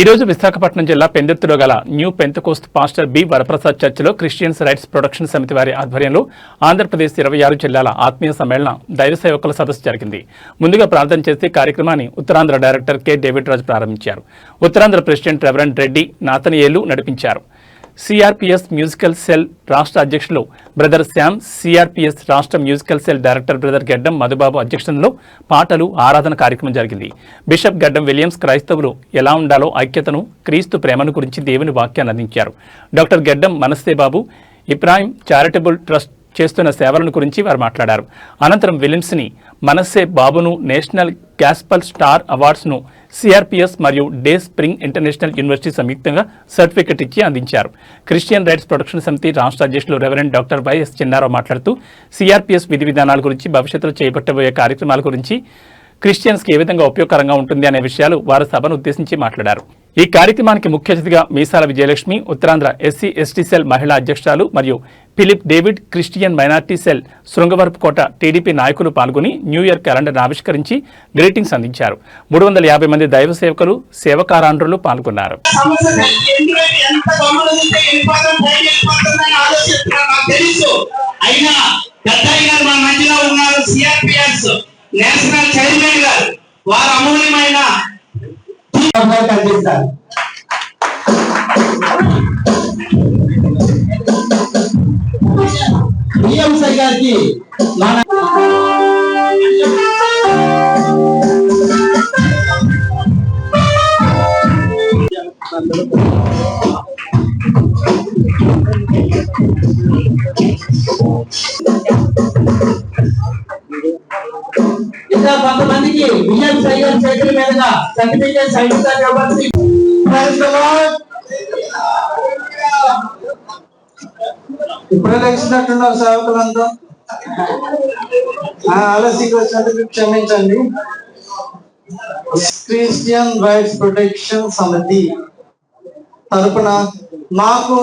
ఈ రోజు విశాఖపట్నం జిల్లా పెందెత్తులో గల new Pentecost pastor B Varaprasad చర్చిలో క్రిస్టియన్స్ రైట్స్ ప్రొడక్షన్ సమితి వారి ఆధ్వర్యంలో ఆంధ్రప్రదేశ్ ఇరవై ఆరు జిల్లాల ఆత్మీయ సమ్మేళన దైవ సేవకుల సదస్సు జరిగింది. ముందుగా ప్రార్థన చేసి కార్యక్రమాన్ని Uttarandhra director K. David Raju ప్రారంభించారు. Uttarandhra president reverend Reddy Nathaniel నడిపించారు. సిఆర్పిఎస్ మ్యూజికల్ సెల్ రాష్ట్ర అధ్యక్షులు బ్రదర్ శ్యామ్ సిఆర్పిఎస్ రాష్ట్ర musical cell director brother Gaddam Madhubabu అధ్యక్షతనలో పాటలు ఆరాధన కార్యక్రమం జరిగింది. బిషప్ గడ్డం విలియమ్స్ క్రైస్తవులు ఎలా ఉండాలో ఐక్యతను క్రీస్తు ప్రేమను గురించి దేవుని వాక్యాన్ని అందించారు. Doctor Gaddam Manasseh Babu Ibrahim charitable trust చేస్తున్న సేవలను గురించి వారు మాట్లాడారు. అనంతరం విలియమ్స్ని మనస్సే బాబును నేషనల్ క్యాస్పల్ స్టార్ అవార్డ్స్ను సిఆర్పిఎస్ మరియు డే స్ప్రింగ్ ఇంటర్నేషనల్ యూనివర్సిటీ సంయుక్తంగా సర్టిఫికెట్ ఇచ్చి అందించారు. క్రిస్టియన్ రైట్స్ ప్రొటెక్షన్ సమితి రాష్ట్ర అధ్యక్షులు రెవరెండ్ డాక్టర్ వైఎస్ చిన్నారావు మాట్లాడుతూ సిఆర్పిఎస్ విధి విధానాల గురించి భవిష్యత్తులో చేపట్టబోయే కార్యక్రమాల గురించి క్రిస్టియన్స్కి ఏ విధంగా ఉపయోగకరంగా ఉంటుంది అనే విషయాలు వారు సభను ఉద్దేశించి మాట్లాడారు. ఈ కార్యక్రమానికి ముఖ్య అతిథిగా Meesala Vijayalakshmi Uttarandhra SC ST cell మహిళా అధ్యక్షురాలు మరియు Philip David Christian minority cell Srungavarapukota TDP నాయకులు పాల్గొని న్యూ ఇయర్ క్యాలెండర్ ఆవిష్కరించి గ్రీటింగ్స్ అందించారు. మూడు వందల యాభై మంది దైవ సేవకులు సేవకారాంధ్రులు పాల్గొన్నారు. సమస్య ఎందుకంటే గారు ఉన్నారు సిఆర్పిఎస్ నేషనల్ చైర్మన్ గారు వారు అమూల్యమైన అందిస్తారు బిఎంసై గారికి చేతుల సర్టిఫికేట్ సైన్స్ ఇవ్వాల్సి ఇప్పుడే లేచినట్టున్నారు సేవకులంతా ఆ, ఆలస్యంగా వచ్చినందుకు క్షమించండి. క్రిస్టియన్ రైట్స్ ప్రొటెక్షన్ సమితి తరపున మాకు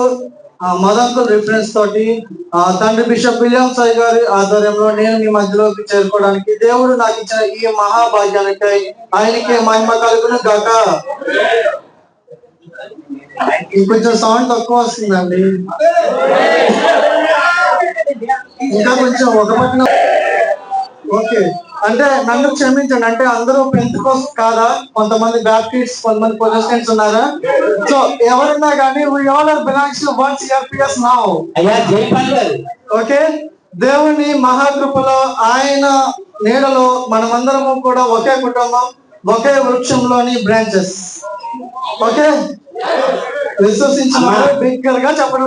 మదంకుల్ రిఫరెన్స్ తోటి ఆ, తండ్రి బిషప్ విలియం సాయి గారి ఆధ్వర్యంలో నేను మీ మధ్యలోకి చేరుకోవడానికి దేవుడు నాకు ఇచ్చిన ఈ మహాభాగ్యానికి ఆయనకి మహిమ కలుగును గాక. ఇంకొంచెం సౌండ్ తక్కువ వస్తుందండి. ఇంకా కొంచెం ఒక పక్కన ఓకే. అంటే నన్ను క్షమించండి. అంటే అందరూ పెంచుకోస్ కాదా? కొంతమంది బ్యాప్టిస్ట్ కొంతమంది ప్రొటెస్టెంట్స్ ఉన్నారా? సో ఎవరన్నా కానీ we all are belongs to one CRPS now okay దేవుని మహాకృపలో ఆయన నీడలో మనమందరము కూడా ఒకే కుటుంబం ఒకే వృక్షంలోని బ్రాంచెస్ ఓకే విశ్వసించిన బిగ్గరగా చెప్పడం.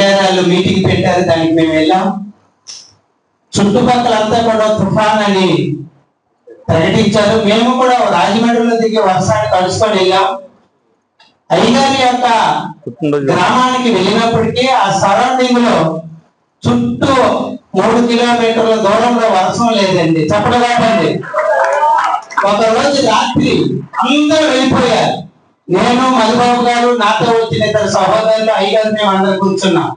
సేవకుడు మీటింగ్ పెట్టారు దానికి మేము వెళ్ళాం. చుట్టుపక్కల అంతా కూడా తుఫాన్ అని ప్రకటించారు. మేము కూడా రాజమండ్రిలో దిగి వర్షాన్ని తడుచుకొని వెళ్ళాం. అయ్యగారి యొక్క గ్రామానికి వెళ్ళినప్పటికీ ఆ సరౌండింగ్లో చుట్టూ మూడు కిలోమీటర్ల దూరంలో వర్షం లేదండి. చెప్పడగాకండి ఒక రోజు రాత్రి అందరూ వెళ్ళిపోయారు. నేను మధుబాబు గారు నాతో వచ్చిన ఇద్దరు సహోదరులు అయ్యగారు మేము అందరం కూర్చున్నాం.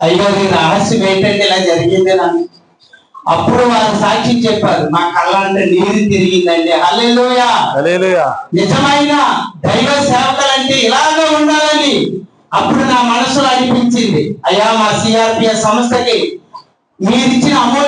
అయ్యగారు రహస్యం ఏంటంటే ఇలా జరిగింది అని అప్పుడు వారు సాక్షి చెప్పారు మా కళ్ళ అంటే నీరు తిరిగిందండి. హల్లెలూయా. నిజమైన దైవ సేవకులంటే ఇలాగే ఉండాలని అప్పుడు నా మనసులో అనిపించింది. అయ్యా మా సిఆర్పిఎస్ సంస్థకి మీరిచ్చిన అమూల్య